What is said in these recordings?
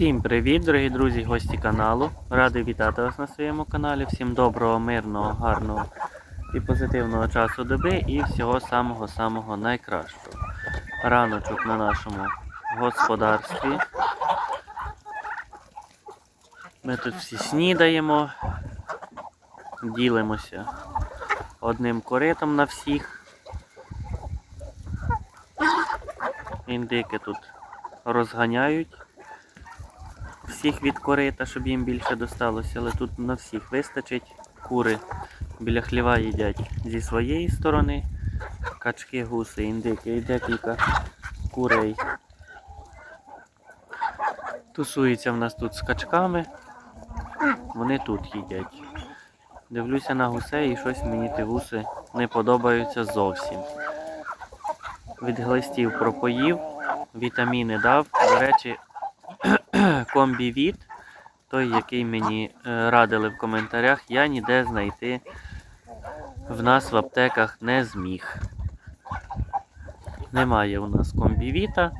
Всім привіт, дорогі друзі, гості каналу. Радий вітати вас на своєму каналі. Всім доброго, мирного, гарного і позитивного часу доби і всього самого-самого найкращого. Раночок на нашому господарстві. Ми тут всі снідаємо, ділимося одним коритом на всіх. Індики тут розганяють всіх від корита, щоб їм більше досталося, але тут на всіх вистачить. Кури біля хліва їдять зі своєї сторони, качки, гуси, індики і декілька курей. Тусується в нас тут з качками, вони тут їдять. Дивлюся на гусей і щось мені ті гуси не подобаються зовсім. Від глистів пропоїв, вітаміни дав. До речі, комбівіт, той, який мені е, радили в коментарях, я ніде знайти в нас в аптеках не зміг. Немає у нас комбівіта,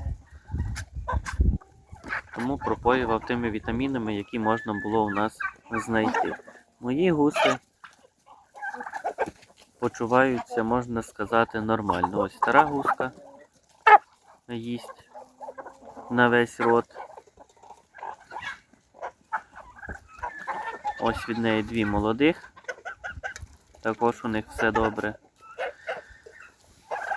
тому пропоював тими вітамінами, які можна було у нас знайти. Мої гуси почуваються, можна сказати, нормально. Ось стара гуска їсть на весь рот. Ось від неї дві молодих. Також у них все добре.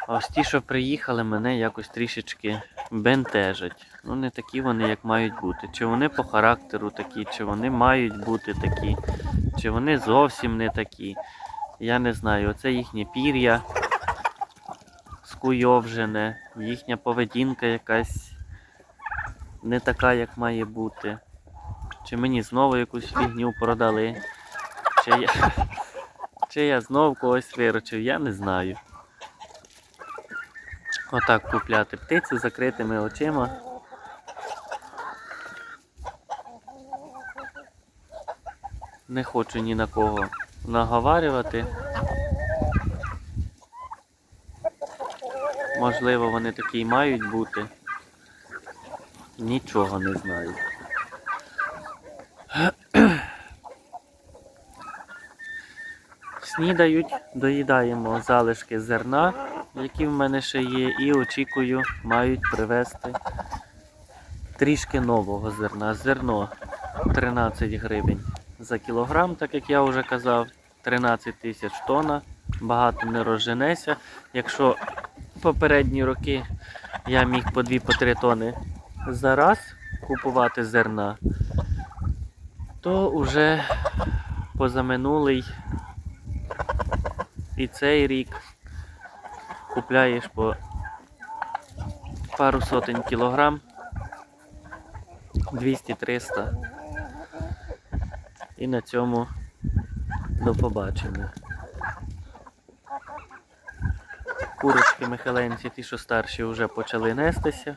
А ось ті, що приїхали, мене якось трішечки бентежать. Ну, не такі вони, як мають бути. Чи вони по характеру такі, чи вони мають бути такі, чи вони зовсім не такі. Я не знаю. Оце їхнє пір'я скуйовжене, їхня поведінка якась не така, як має бути. Чи мені знову якусь фігню продали, чи я, чи я знов когось виручив, я не знаю. Отак купляти птицю закритими очима. Не хочу ні на кого наговарювати. Можливо, вони такі й мають бути. Нічого не знаю. Снідають, доїдаємо залишки зерна, які в мене ще є, і очікую, мають привезти трішки нового зерна. Зерно 13 гривень за кілограм, так як я вже казав, 13 тисяч тонна. Багато не розженеся. Якщо попередні роки я міг по 2-3 тони за раз купувати зерна, то вже позаминулий і цей рік купляєш по пару сотень кілограм 200-300 і на цьому до побачення. Курочки михаленці, ті, що старші, вже почали нестися.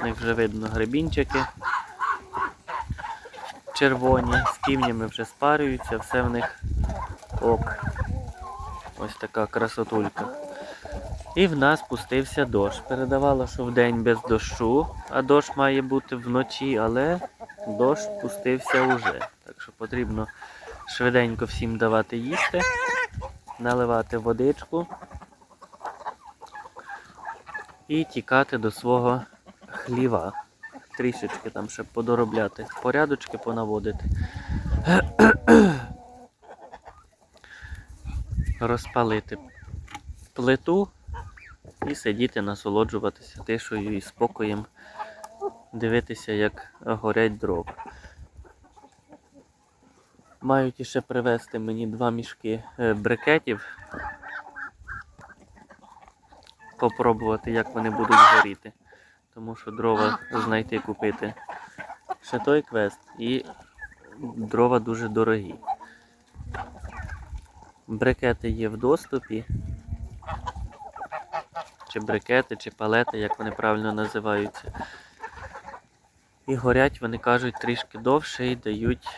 В них вже видно гребінчики червоні, з півнями вже спарюються, все в них ок. Ось така красотулька. І в нас пустився дощ. Передавала, що в день без дощу, а дощ має бути вночі, але дощ пустився уже. Так що потрібно швиденько всім давати їсти, наливати водичку і тікати до свого хліва. Трішечки там ще подоробляти, порядочки понаводити. Розпалити плиту і сидіти, насолоджуватися тишою і спокоєм, дивитися, як горять дрова. Мають іще привезти мені два мішки е, брикетів. Попробувати, як вони будуть горіти. Тому що дрова знайти купити. Ще той квест і дрова дуже дорогі. Брикети є в доступі. Чи брикети, чи палети, як вони правильно називаються. І горять, вони кажуть, трішки довше і дають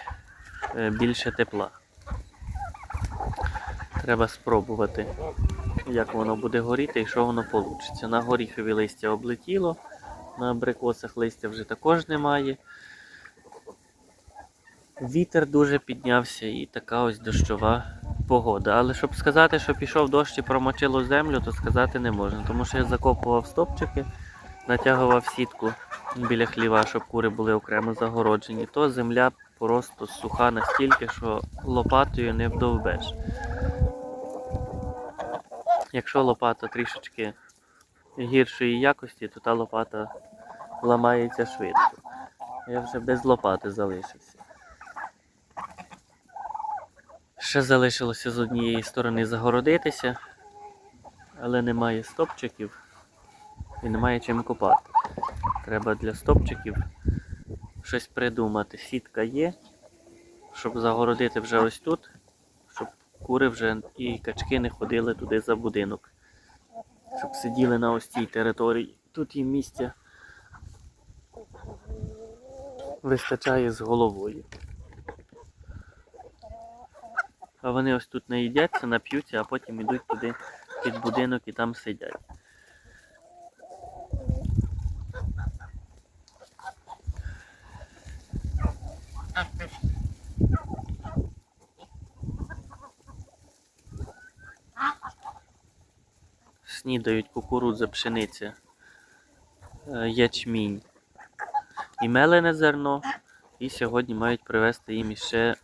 е, більше тепла. Треба спробувати, як воно буде горіти і що воно вийде. На горіхові листя облетіло, На абрикосах листя вже також немає. Вітер дуже піднявся і така ось дощова погода. Але щоб сказати, що пішов дощ і промочило землю, то сказати не можна. Тому що я закопував стопчики, натягував сітку біля хліва, щоб кури були окремо загороджені, то земля просто суха настільки, що лопатою не вдовбеш. Якщо лопата трішечки гіршої якості, то та лопата ламається швидко. Я вже без лопати залишився. Ще залишилося з однієї сторони загородитися, але немає стопчиків і немає чим копати. Треба для стопчиків щось придумати. Сітка є, щоб загородити вже ось тут, щоб кури вже і качки не ходили туди за будинок. Щоб сиділи на ось цій території. Тут їм місця вистачає з головою. А вони ось тут наїдяться, нап'ються, а потім йдуть туди під будинок і там сидять. Снідають кукурудза, пшениця, е, ячмінь і мелене зерно. І сьогодні мають привезти їм іще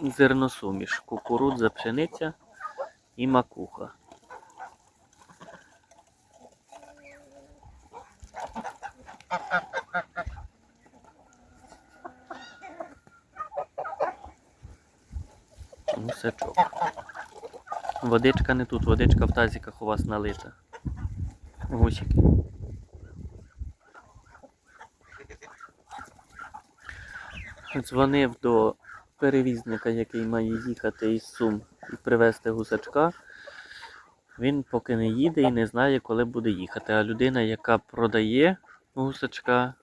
зерносуміш, кукурудза, пшениця і макуха. Гусачок. Водичка не тут, водичка в тазиках у вас налита. Гусики. Дзвонив до перевізника, який має їхати із Сум і привезти гусачка. Він поки не їде і не знає, коли буде їхати. А людина, яка продає гусачка,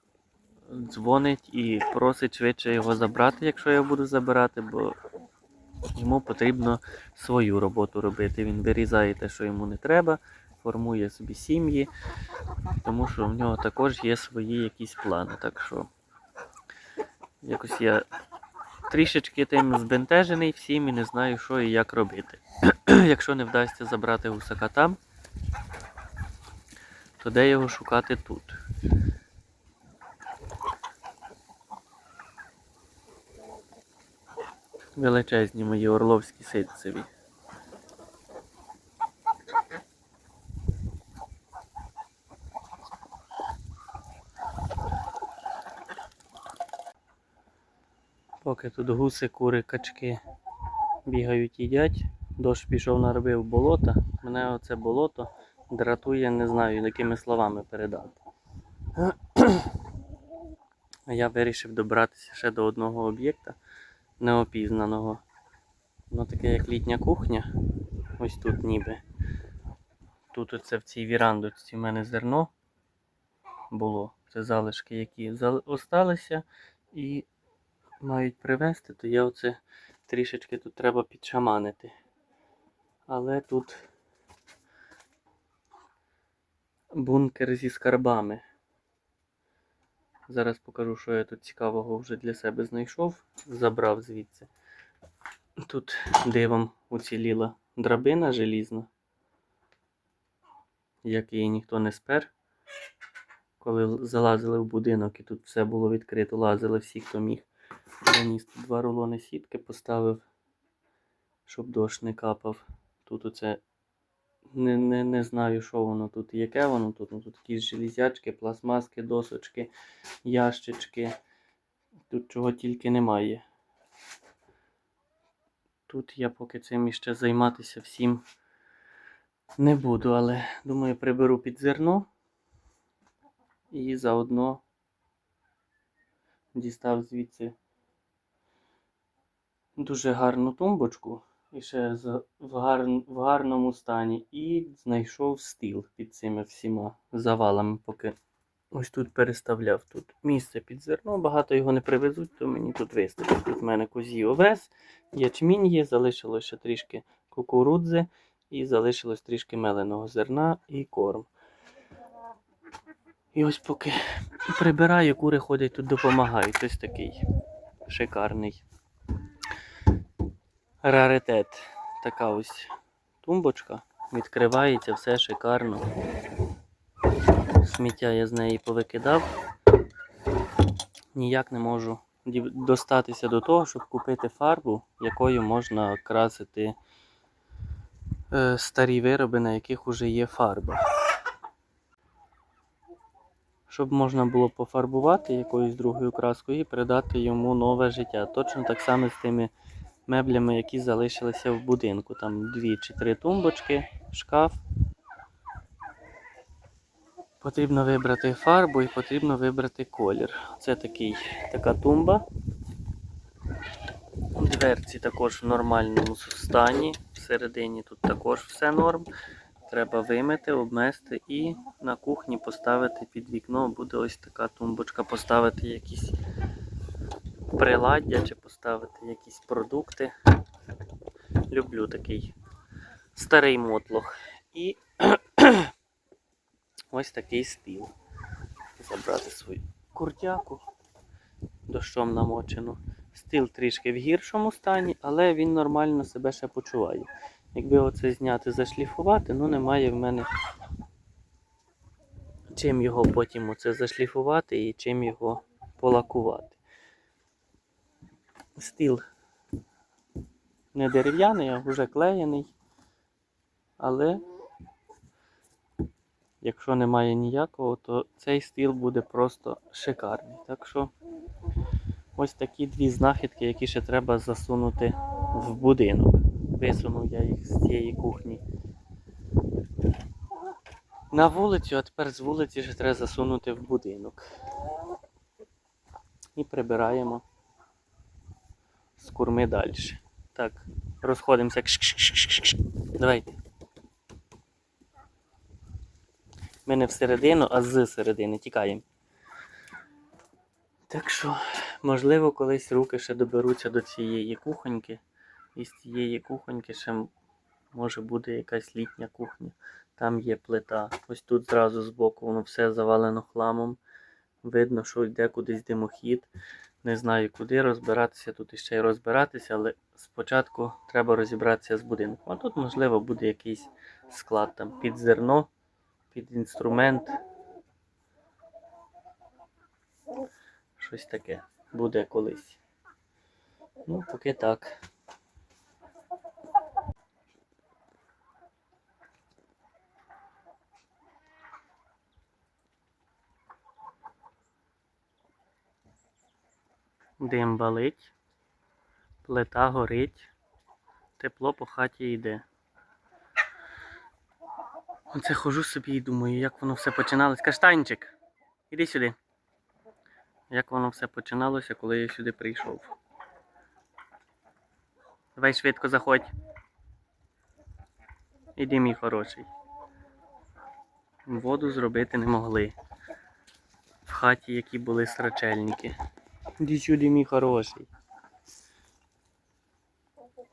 дзвонить і просить швидше його забрати, якщо я буду забирати, бо йому потрібно свою роботу робити. Він вирізає те, що йому не треба, формує собі сім'ї, тому що в нього також є свої якісь плани. Так що якось я трішечки тим збентежений всім і не знаю, що і як робити. Якщо не вдасться забрати гусака там, то де його шукати тут? Величезні мої орловські ситцеві. Поки тут гуси, кури, качки бігають, їдять. Дощ пішов наробив болота. Мене оце болото дратує, не знаю, якими словами передати. Я вирішив добратися ще до одного об'єкта неопізнаного. Воно таке як літня кухня. Ось тут ніби. Тут оце в цій вірандочці в мене зерно було. Це залишки, які зал- осталися і мають привезти, то я оце трішечки тут треба підшаманити. Але тут бункер зі скарбами. Зараз покажу, що я тут цікавого вже для себе знайшов, забрав звідси. Тут дивом уціліла драбина желізна, як її ніхто не спер. Коли залазили в будинок і тут все було відкрито, лазили всі, хто міг. Заніс два рулони сітки, поставив, щоб дощ не капав. Тут оце не, не, не знаю, що воно тут, яке воно тут. Ну, тут якісь железячки, пластмаски, досочки, ящички. Тут чого тільки немає. Тут я поки цим іще займатися всім не буду, але думаю, приберу під зерно і заодно дістав звідси дуже гарну тумбочку і ще в, гар, в гарному стані. І знайшов стіл під цими всіма завалами, поки ось тут переставляв. Тут місце під зерно, багато його не привезуть, то мені тут вистачить. Тут в мене козі овес, ячмінь є, залишилось ще трішки кукурудзи і залишилось трішки меленого зерна і корм. І ось поки прибираю, кури ходять тут допомагають. Ось такий шикарний раритет. Така ось тумбочка. Відкривається, все шикарно. Сміття я з неї повикидав. Ніяк не можу достатися до того, щоб купити фарбу, якою можна красити е, старі вироби, на яких вже є фарба. Щоб можна було пофарбувати якоюсь другою краскою і придати йому нове життя. Точно так само з тими меблями, які залишилися в будинку. Там дві чи три тумбочки, шкаф. Потрібно вибрати фарбу і потрібно вибрати колір. Це такий, така тумба. Дверці також в нормальному стані. Всередині тут також все норм. Треба вимити, обмести і на кухні поставити під вікно. Буде ось така тумбочка, поставити якісь приладдя чи поставити якісь продукти. Люблю такий старий мотлох. І ось такий стіл. Забрати свою куртяку дощом намочену. Стіл трішки в гіршому стані, але він нормально себе ще почуває. Якби оце зняти, зашліфувати, ну немає в мене чим його потім оце зашліфувати і чим його полакувати. Стіл не дерев'яний, а вже клеєний. Але якщо немає ніякого, то цей стіл буде просто шикарний. Так що ось такі дві знахідки, які ще треба засунути в будинок. Висунув я їх з цієї кухні. На вулицю, а тепер з вулиці ще треба засунути в будинок. І прибираємо курми далі. Так, розходимося. Давайте. Ми не всередину, а з середини тікаємо. Так що, можливо, колись руки ще доберуться до цієї кухоньки. І з цієї кухоньки ще може буде якась літня кухня. Там є плита. Ось тут зразу збоку воно все завалено хламом. Видно, що йде кудись димохід. Не знаю куди розбиратися, тут іще й розбиратися, але спочатку треба розібратися з будинком. А тут, можливо, буде якийсь склад там під зерно, під інструмент. Щось таке буде колись. Ну, поки так. Дим балить, плита горить, тепло по хаті йде. Оце хожу собі і думаю, як воно все починалось. Каштанчик, іди сюди. Як воно все починалося, коли я сюди прийшов. Давай швидко заходь. Іди, мій хороший. Воду зробити не могли. В хаті, які були срачельники. Іди сюди, мій хороший.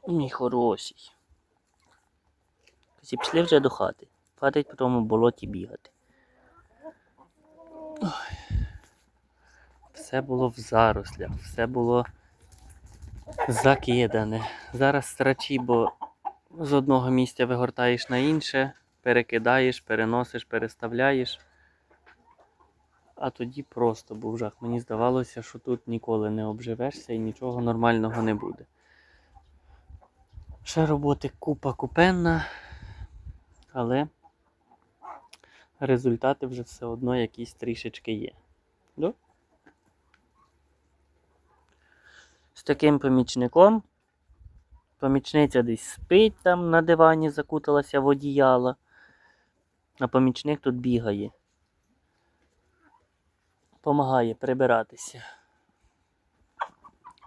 Мій хороший. Всі пішли вже до хати. Хватить по тому болоті бігати. Ой. Все було в зарослях, все було закидане. Зараз страчі, бо з одного місця вигортаєш на інше, перекидаєш, переносиш, переставляєш. А тоді просто був жах. Мені здавалося, що тут ніколи не обживешся і нічого нормального не буде. Ще роботи купа купенна, але результати вже все одно якісь трішечки є. Ну? З таким помічником. Помічниця десь спить там на дивані, закуталася в одіяло, а помічник тут бігає. Помагає прибиратися.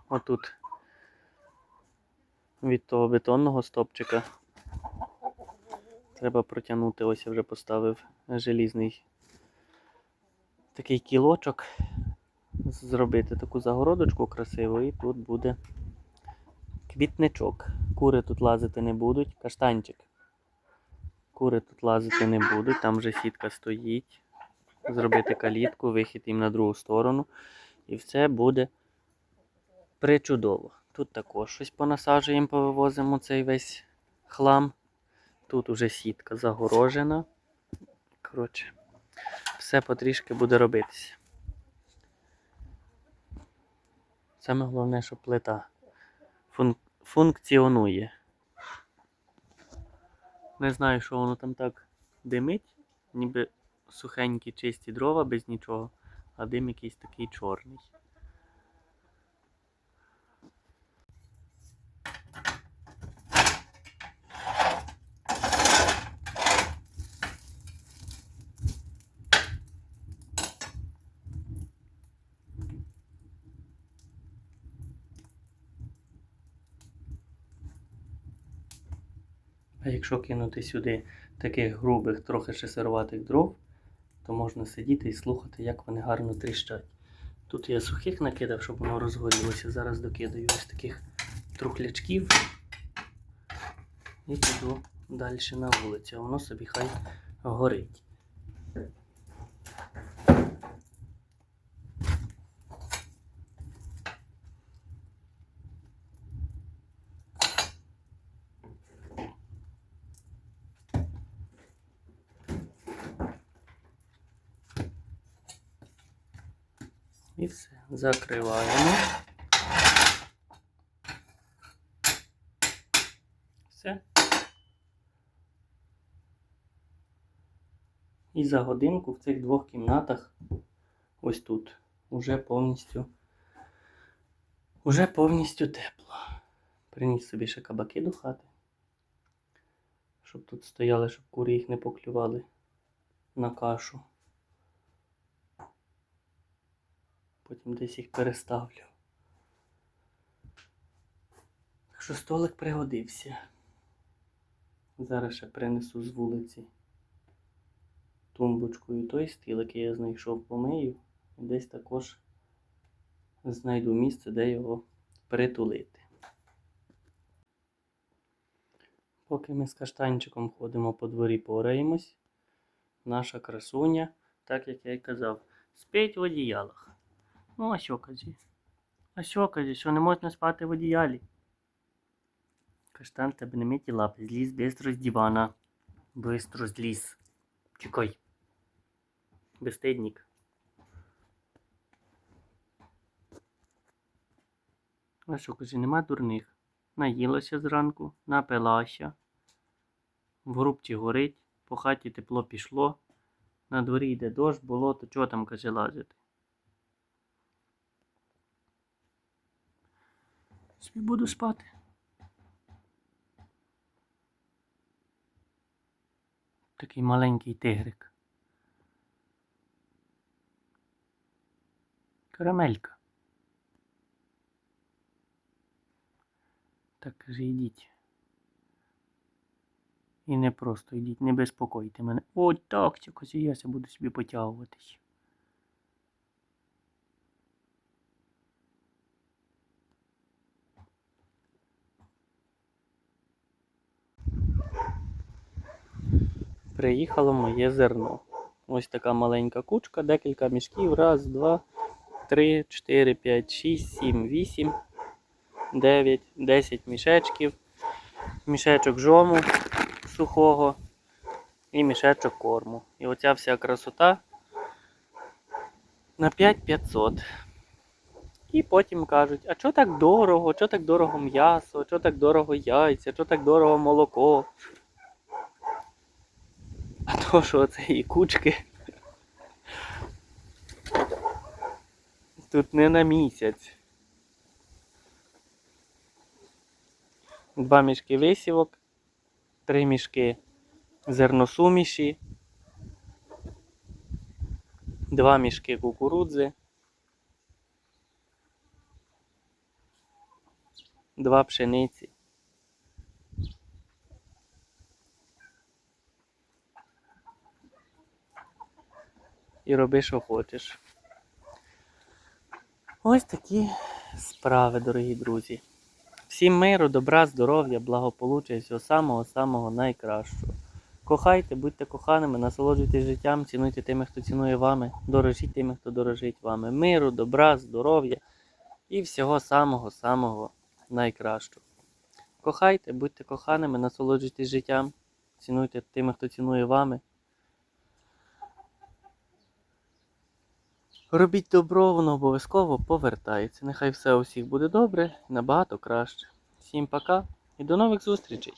Отут від того бетонного стопчика. Треба протягнути, ось я вже поставив желізний такий кілочок, зробити таку загородочку красиву, і тут буде квітничок. Кури тут лазити не будуть, каштанчик. Кури тут лазити не будуть, там вже сітка стоїть. Зробити калітку, вихід їм на другу сторону. І все буде причудово. Тут також щось понасаджуємо, повивозимо цей весь хлам. Тут уже сітка загорожена. Коротше, все потрішки буде робитися. Саме головне, що плита фун- функціонує. Не знаю, що воно там так димить, ніби сухенькі чисті дрова без нічого, а дим якийсь такий чорний. А якщо кинути сюди таких грубих, трохи ще сируватих дров, то можна сидіти і слухати, як вони гарно тріщать. Тут я сухих накидав, щоб воно розгорілося. Зараз докидаю ось таких трухлячків і піду далі на вулицю. Воно собі хай горить. І все. Закриваємо. Все. І за годинку в цих двох кімнатах, ось тут, уже повністю, уже повністю тепло. Приніс собі ще кабаки до хати. Щоб тут стояли, щоб кури їх не поклювали на кашу. Потім десь їх переставлю. Так що столик пригодився. Зараз ще принесу з вулиці тумбочку і той стіл, який я знайшов, помию. І десь також знайду місце, де його притулити. Поки ми з каштанчиком ходимо по дворі, пораємось, наша красуня, так як я й казав, спить в одіялах. Ну, а що казі? А що казі, що не можна спати в одіялі? Каштан тебе не миті лапи, зліз бистро з дивана. Бистро зліз. Чекай. Безстидник. А що кажи, нема дурних. Наїлася зранку, напилася. В грубці горить, по хаті тепло пішло. На дворі йде дощ, було, то чого там каже лазити? Собі буду спати. Такий маленький тигрик. Карамелька. Так каже, йдіть. І не просто йдіть, не безпокойте мене. О, так, ця козіяся буду собі потягуватись. Приїхало моє зерно. Ось така маленька кучка, декілька мішків. Раз, два, три, чотири, п'ять, шість, сім, вісім, дев'ять, десять мішечків. Мішечок жому сухого і мішечок корму. І оця вся красота на 5500. І потім кажуть, а чого так дорого, чого так дорого м'ясо, чого так дорого яйця, чого так дорого молоко. То, що цієї кучки тут не на місяць. Два мішки висівок, три мішки зерносуміші, два мішки кукурудзи, два пшениці. І роби, що хочеш. Ось такі справи, дорогі друзі. Всім миру, добра, здоров'я, благополуччя і всього самого-самого найкращого. Кохайте, будьте коханими, насолоджуйтесь життям, цінуйте тими, хто цінує вами, дорожіть тими, хто дорожить вами. Миру, добра, здоров'я і всього самого-самого найкращого. Кохайте, будьте коханими, насолоджуйтесь життям, цінуйте тими, хто цінує вами. Робіть добро, воно обов'язково повертається. Нехай все у всіх буде добре і набагато краще. Всім пока і до нових зустрічей!